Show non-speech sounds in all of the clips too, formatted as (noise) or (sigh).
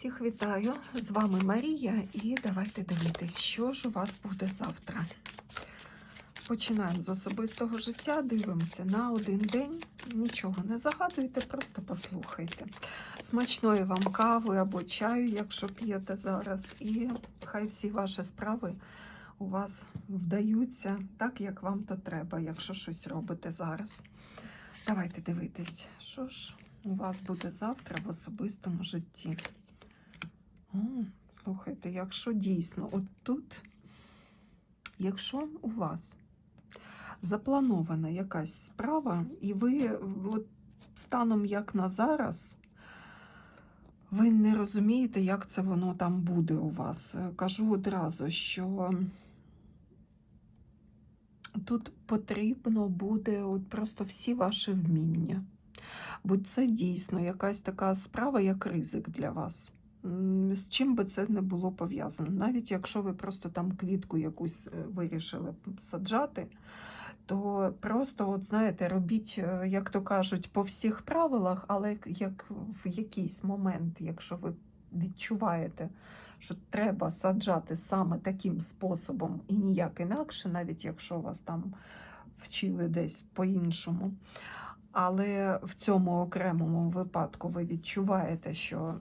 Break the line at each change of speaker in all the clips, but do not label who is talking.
Всіх вітаю! З вами Марія, і давайте дивитись, що ж у вас буде завтра. Починаємо з особистого життя, дивимося на один день. Нічого не загадуйте, просто послухайте. Смачної вам кави або чаю, якщо п'єте зараз, і хай всі ваші справи у вас вдаються так, як вам то треба, якщо щось робите зараз. Давайте дивитись, що ж у вас буде завтра в особистому житті. Слухайте, якщо дійсно, от тут, якщо у вас запланована якась справа, і ви от, станом як на зараз, ви не розумієте, як це воно там буде у вас. Кажу одразу, що тут потрібно буде от просто всі ваші вміння. Бо це дійсно якась така справа, як ризик для вас. З чим би це не було пов'язано. Навіть якщо ви просто там квітку якусь е, вирішили саджати, то просто, от знаєте, робіть, е, як то кажуть, по всіх правилах, але як в якийсь момент, якщо ви відчуваєте, що треба саджати саме таким способом і ніяк інакше, навіть якщо вас там вчили десь по-іншому. Але в цьому окремому випадку ви відчуваєте, що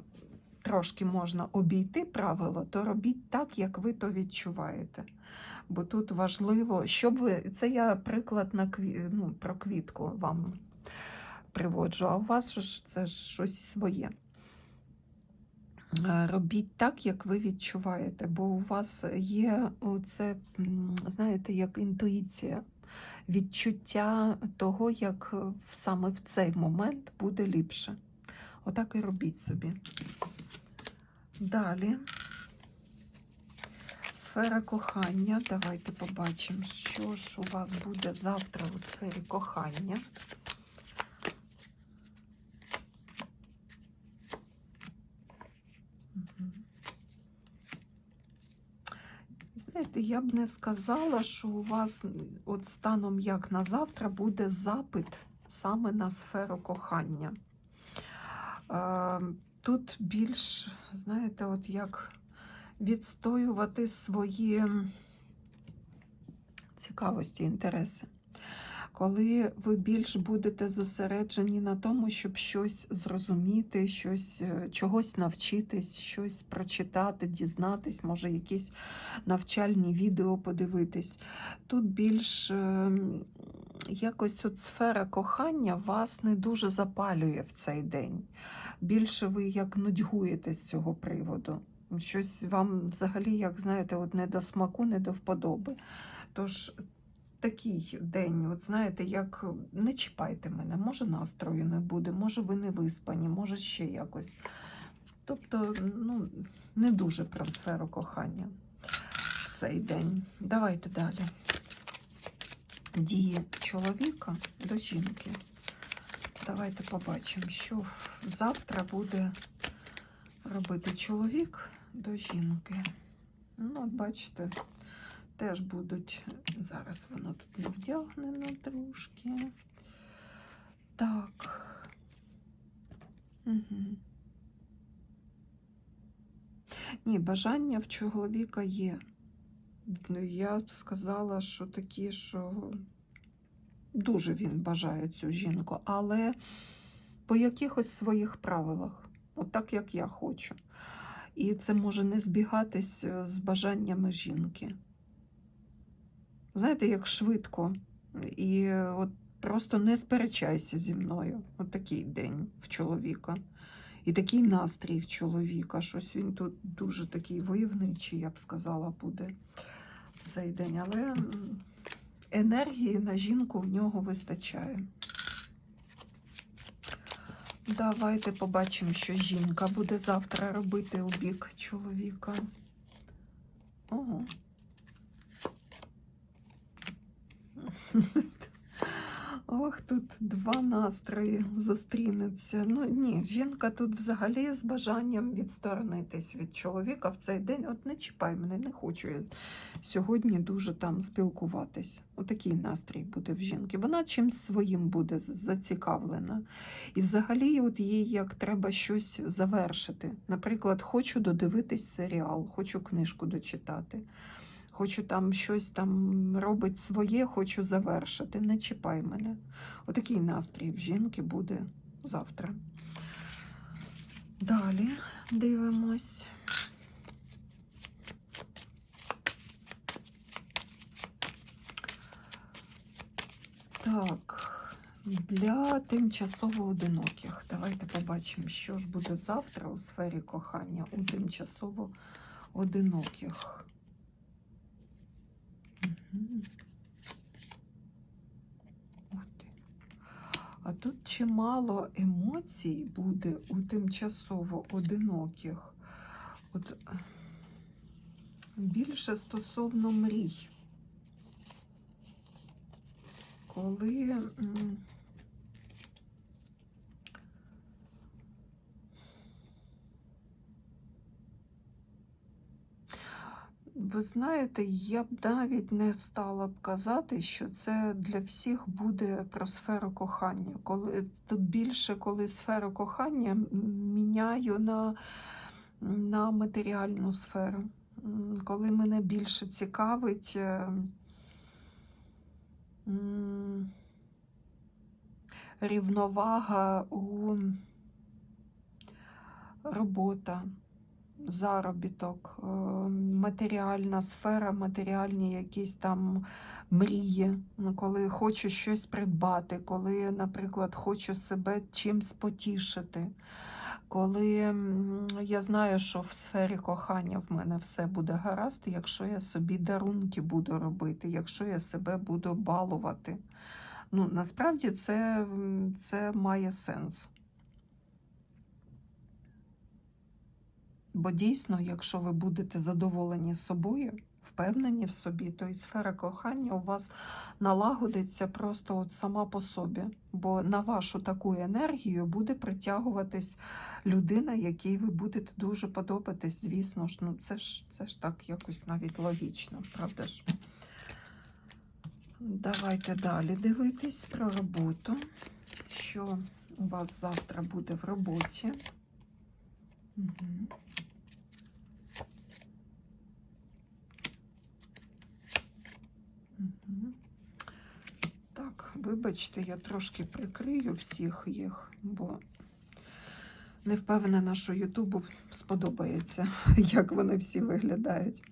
трошки можна обійти правило, то робіть так, як ви то відчуваєте. Бо тут важливо, щоб ви. Це я приклад на кві... ну, про квітку вам приводжу, а у вас ж це щось своє. Е, Робіть так, як ви відчуваєте, бо у вас є оце, м, знаєте, як інтуїція, відчуття того, як саме в цей момент буде ліпше. Отак і робіть собі. Далі. Сфера кохання. Давайте побачимо, що ж у вас буде завтра у сфері кохання. Знаєте, я б не сказала, що у вас от станом як на завтра буде запит саме на сферу кохання. Тут більш, знаєте, от як відстоювати свої цікавості, інтереси. Коли ви більш будете зосереджені на тому, щоб щось зрозуміти, щось, е, чогось навчитись, щось прочитати, дізнатись, може, якісь навчальні відео подивитись. Тут більш е, якось от сфера кохання вас не дуже запалює в цей день. Більше ви як нудьгуєте з цього приводу. Щось вам взагалі, як знаєте, от не до смаку, не до вподоби. Тож такий день, от знаєте, як не чіпайте мене, може настрою не буде, може ви не виспані, може ще якось. Тобто, ну, не дуже про сферу кохання в цей день. Давайте далі. Дії чоловіка до жінки. Давайте побачимо, що завтра буде робити чоловік до жінки. Ну, от бачите, теж будуть. Зараз воно тут не вдягнено трошки. Так. Угу. Ні, бажання в чоловіка є. Ну, Я б сказала, що такі, що дуже він бажає цю жінку, але по якихось своїх правилах, от так, як я хочу. І це може не збігатись е, з бажаннями жінки. Знаєте, як швидко. І от просто не сперечайся зі мною. От такий день в чоловіка. І такий настрій в чоловіка. Щось він тут дуже такий войовничий, я б сказала, буде в цей день. Але енергії на жінку в нього вистачає. Давайте побачимо, що жінка буде завтра робити у бік чоловіка. Ого. Ох, тут два настрої зустрінуться. Ну ні, жінка тут взагалі з бажанням відсторонитись від чоловіка в цей день. От не чіпай мене, не хочу я сьогодні дуже там спілкуватись. Отакий настрій буде в жінки. Вона чимсь своїм буде зацікавлена. І взагалі, от їй як треба щось завершити. Наприклад, хочу додивитись серіал, хочу книжку дочитати. Хочу там щось там робить своє, хочу завершити. Не чіпай мене. Отакий настрій в жінки буде завтра. Далі дивимось. Так, для тимчасово одиноких. Давайте побачимо, що ж буде завтра у сфері кохання у тимчасово одиноких. Мгм. Ух ти. А тут чимало емоцій буде у тимчасово одиноких. От більше стосовно мрій. Коли Ви знаєте, я б навіть не стала б казати, що це для всіх буде про сферу кохання. Коли тут більше, коли сферу кохання міняю на, на матеріальну сферу. Коли мене більше цікавить е, рівновага у робота заробіток, е, матеріальна сфера, матеріальні якісь там мрії, коли хочу щось придбати, коли, наприклад, хочу себе чимсь потішити. Коли я знаю, що в сфері кохання в мене все буде гаразд, якщо я собі дарунки буду робити, якщо я себе буду балувати. Ну, насправді це, це має сенс. Бо дійсно, якщо ви будете задоволені собою, впевнені в собі, то і сфера кохання у вас налагодиться просто от сама по собі. Бо на вашу таку енергію буде притягуватись людина, якій ви будете дуже подобатись. Звісно ж, ну це ж це ж так якось навіть логічно, правда ж? Давайте далі дивитись про роботу. Що у вас завтра буде в роботі? Угу. Так, вибачте, я трошки прикрию всіх їх, бо не впевнена, що Ютубу сподобається, (laughs) як вони всі виглядають.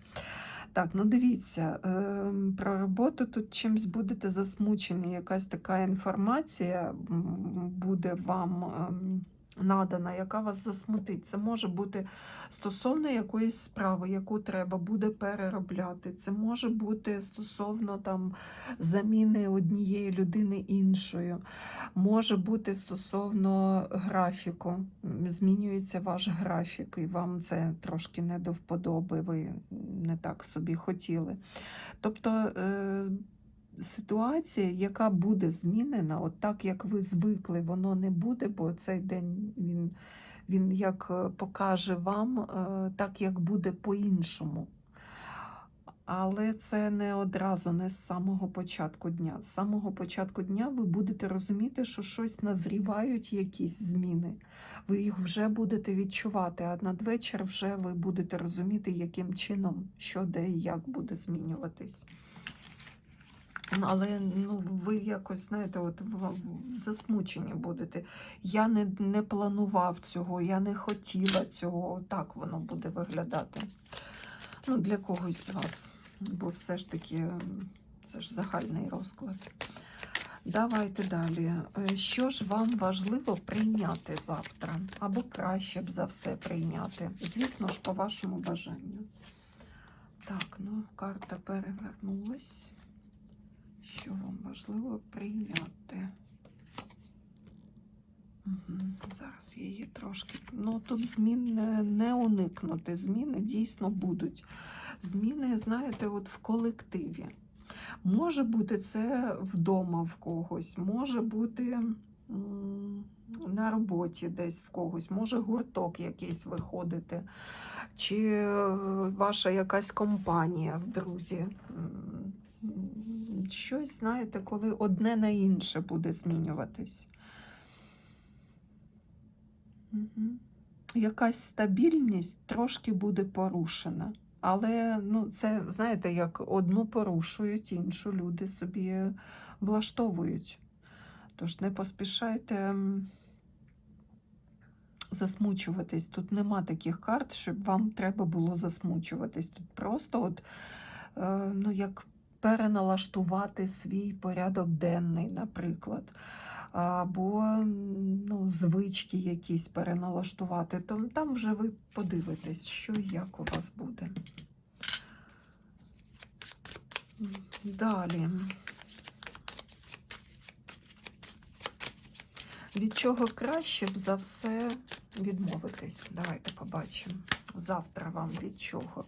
Так, ну дивіться, ем, про роботу тут чимсь будете засмучені. Якась така інформація буде вам ем, надана, яка вас засмутить. Це може бути стосовно якоїсь справи, яку треба буде переробляти. Це може бути стосовно там заміни однієї людини іншою. Може бути стосовно графіку. Змінюється ваш графік, і вам це трошки не до вподоби, ви не так собі хотіли. Тобто е, ситуація, яка буде змінена, от так як ви звикли, воно не буде, бо цей день він, він як е, покаже вам, е, так як буде по-іншому. Але це не одразу, не з самого початку дня. З самого початку дня ви будете розуміти, що щось назрівають якісь зміни. Ви їх вже будете відчувати, а надвечір вже ви будете розуміти, яким чином, що де і як буде змінюватись. Але ну, ви якось, знаєте, от засмучені будете. Я не, не планував цього, я не хотіла цього. Так воно буде виглядати. Ну, для когось з вас. Бо все ж таки це ж загальний розклад. Давайте далі. Е, Що ж вам важливо прийняти завтра? Або краще б за все прийняти? Звісно ж, по вашому бажанню. Так, ну, карта перевернулась. Що вам важливо прийняти? Зараз я її трошки. Ну, тут змін не, не уникнути. Зміни дійсно будуть. Зміни, знаєте, от в колективі. Може бути це вдома в когось, може бути на роботі десь в когось, може гурток якийсь виходити, чи е, ваша якась компанія в друзі. Щось, знаєте, коли одне на інше буде змінюватись. Якась стабільність трошки буде порушена. Але ну, це, знаєте, як одну порушують, іншу люди собі влаштовують. Тож не поспішайте засмучуватись. Тут нема таких карт, щоб вам треба було засмучуватись. Тут просто от, е, ну, як переналаштувати свій порядок денний, наприклад. Або ну, звички якісь переналаштувати, то там вже ви подивитесь, що і як у вас буде. Далі. Від чого краще б за все відмовитись? Давайте побачимо. Завтра вам від чого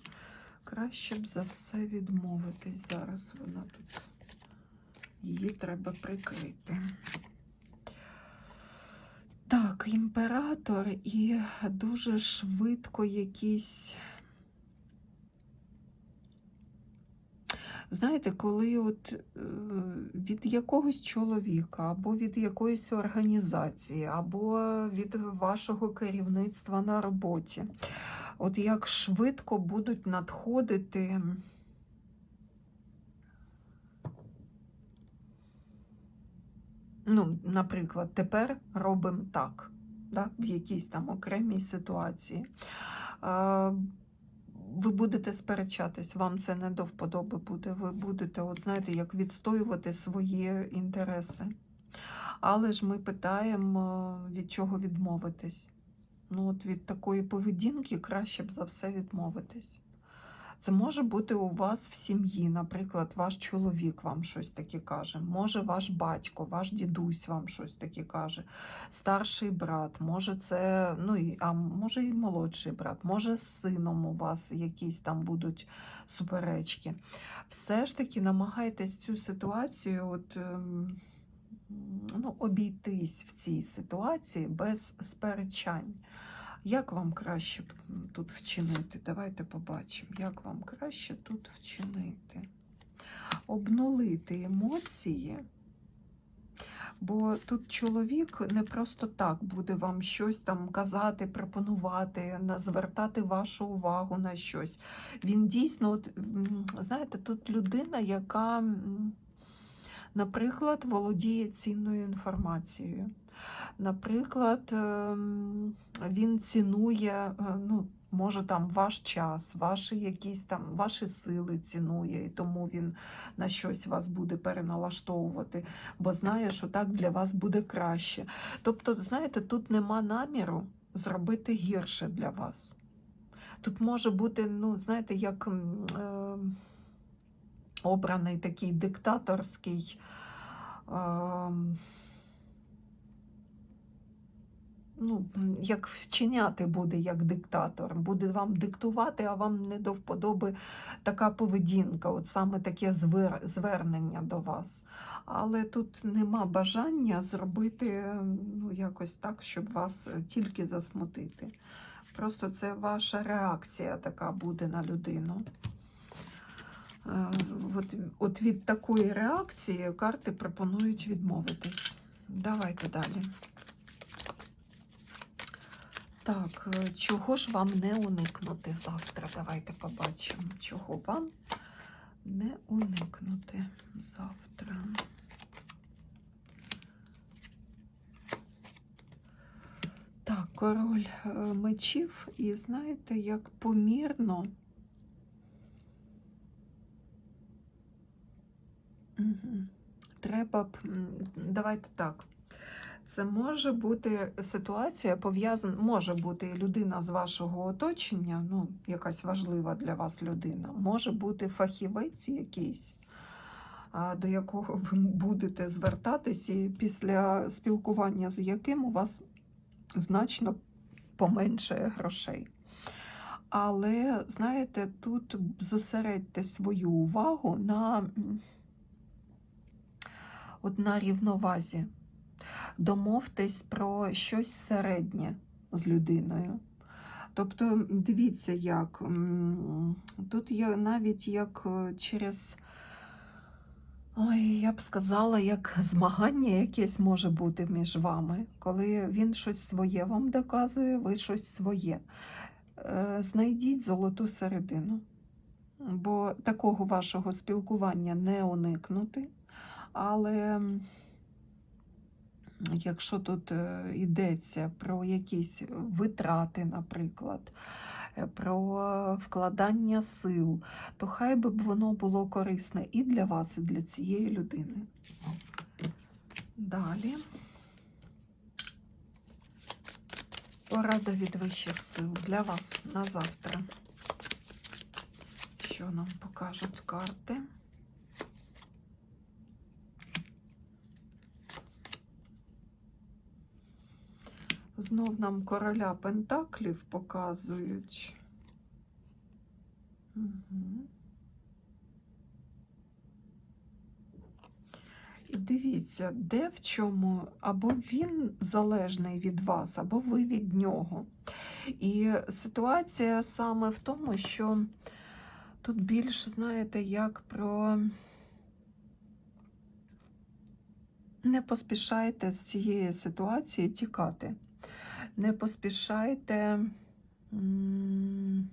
краще б за все відмовитись. Зараз вона тут. Її треба прикрити. Так, імператор і дуже швидко якісь. Знаєте, коли от е, від якогось чоловіка, або від якоїсь організації, або від вашого керівництва на роботі, от як швидко будуть надходити. Ну, наприклад, тепер робимо так, да, в якійсь там окремій ситуації. Ви будете сперечатись, вам це не до вподоби буде. Ви будете, от знаєте, як відстоювати свої інтереси. Але ж ми питаємо, від чого відмовитись. Ну, от від такої поведінки краще б за все відмовитись. Це може бути у вас в сім'ї, наприклад, ваш чоловік вам щось таке каже, може ваш батько, ваш дідусь вам щось таке каже, старший брат, може це, ну і а може і молодший брат, може з сином у вас якісь там будуть суперечки. Все ж таки намагайтесь цю ситуацію от, ем, ну, обійтись в цій ситуації без сперечань. Як вам краще тут вчинити? Давайте побачимо, як вам краще тут вчинити. Обнулити емоції, бо тут чоловік не просто так буде вам щось там казати, пропонувати, звертати вашу увагу на щось. Він дійсно, от, знаєте, тут людина, яка, наприклад, володіє цінною інформацією. Наприклад, ем, він цінує, е, ну, може там ваш час, ваші якісь там ваші сили цінує, і тому він на щось вас буде переналаштовувати, бо знає, що так для вас буде краще. Тобто, знаєте, тут нема наміру зробити гірше для вас. Тут може бути, ну, знаєте, як е, обраний такий диктаторський. Е, ну, як вчиняти буде як диктатор, буде вам диктувати, а вам не до вподоби така поведінка, от саме таке звер- звернення до вас. Але тут нема бажання зробити ну, якось так, щоб вас тільки засмутити. Просто це ваша реакція така буде на людину. Е, От, от від такої реакції карти пропонують відмовитись. Давайте далі. Так, е, чого ж вам не уникнути завтра? Давайте побачимо, чого вам не уникнути завтра. Так, король е, мечів, і знаєте, як помірно. Треба б, давайте так. Це може бути ситуація пов'язана, може бути людина з вашого оточення, ну, якась важлива для вас людина, може бути фахівець якийсь, до якого ви будете звертатись, і після спілкування з яким у вас значно поменшає грошей. Але, знаєте, тут зосередьте свою увагу на от на рівновазі. Домовтесь про щось середнє з людиною. Тобто, дивіться, як тут є навіть як е, через, ой, я б сказала, як (laughs) змагання якесь може бути між вами, коли він щось своє вам доказує, ви щось своє. Е, Знайдіть золоту середину, бо такого вашого спілкування не уникнути. Але якщо тут е, йдеться про якісь витрати, наприклад, е, про вкладання сил, то хай би воно було корисне і для вас, і для цієї людини. Далі. Порада від вищих сил для вас на завтра. Що нам покажуть карти? Знов нам короля Пентаклів показують. Угу. І дивіться, де в чому, або він залежний від вас, або ви від нього. І ситуація саме в тому, що тут більш, знаєте, як про не поспішайте з цієї ситуації тікати. Не поспішайте ну,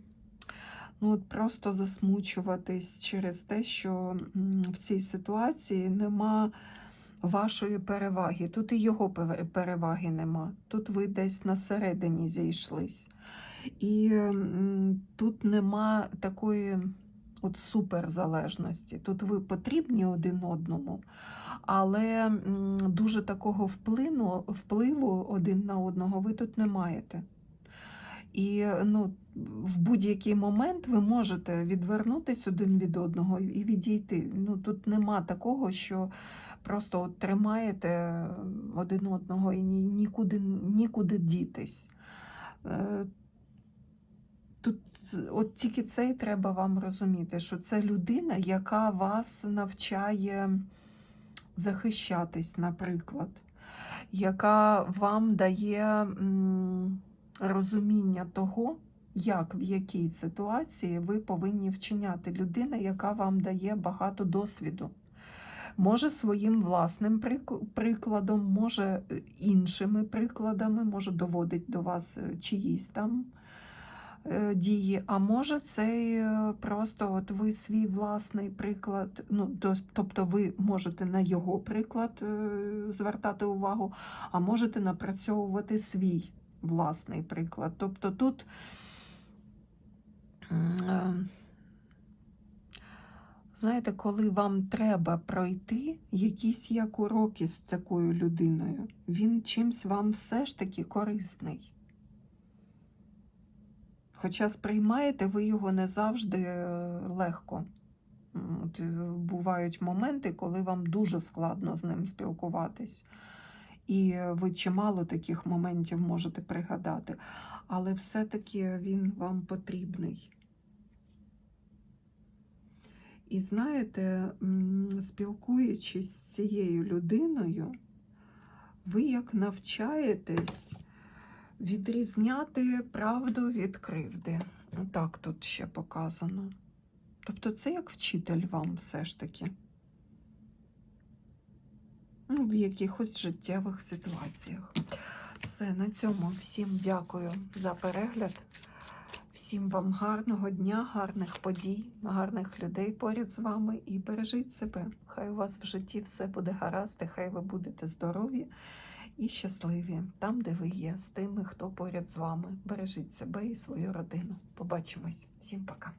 от просто засмучуватись через те, що в цій ситуації нема вашої переваги. Тут і його переваги нема. Тут ви десь на середині зійшлись. І тут нема такої от суперзалежності. Тут ви потрібні один одному, але дуже такого вплину, впливу один на одного ви тут не маєте. І ну, в будь-який момент ви можете відвернутися один від одного і відійти. Ну, тут нема такого, що просто от тримаєте один одного і нікуди, нікуди дітись. Тут от тільки це і треба вам розуміти, що це людина, яка вас навчає захищатись, наприклад, яка вам дає розуміння того, як в якій ситуації ви повинні вчиняти. Людина, яка вам дає багато досвіду. Може своїм власним прикладом, може е, іншими прикладами, може доводить до вас е, чиїсь там дії, а може це е, просто от ви свій власний приклад, ну, тобто ви можете на його приклад е, звертати увагу, а можете напрацьовувати свій власний приклад. Тобто тут е, знаєте, коли вам треба пройти якісь як уроки з такою людиною, він чимсь вам все ж таки корисний. Хоча сприймаєте ви його не завжди е, легко. От, е, бувають моменти, коли вам дуже складно з ним спілкуватись. І ви чимало таких моментів можете пригадати. Але все-таки він вам потрібний. І знаєте, спілкуючись з цією людиною, ви як навчаєтесь відрізняти правду від кривди. Так тут ще показано. Тобто це як вчитель вам все ж таки. Ну, в якихось життєвих ситуаціях. Все, на цьому всім дякую за перегляд. Всім вам гарного дня, гарних подій, гарних людей поряд з вами і бережіть себе. Хай у вас в житті все буде гаразд, і хай ви будете здорові і щасливі там, де ви є, з тими, хто поряд з вами. Бережіть себе і свою родину. Побачимось. Всім пока.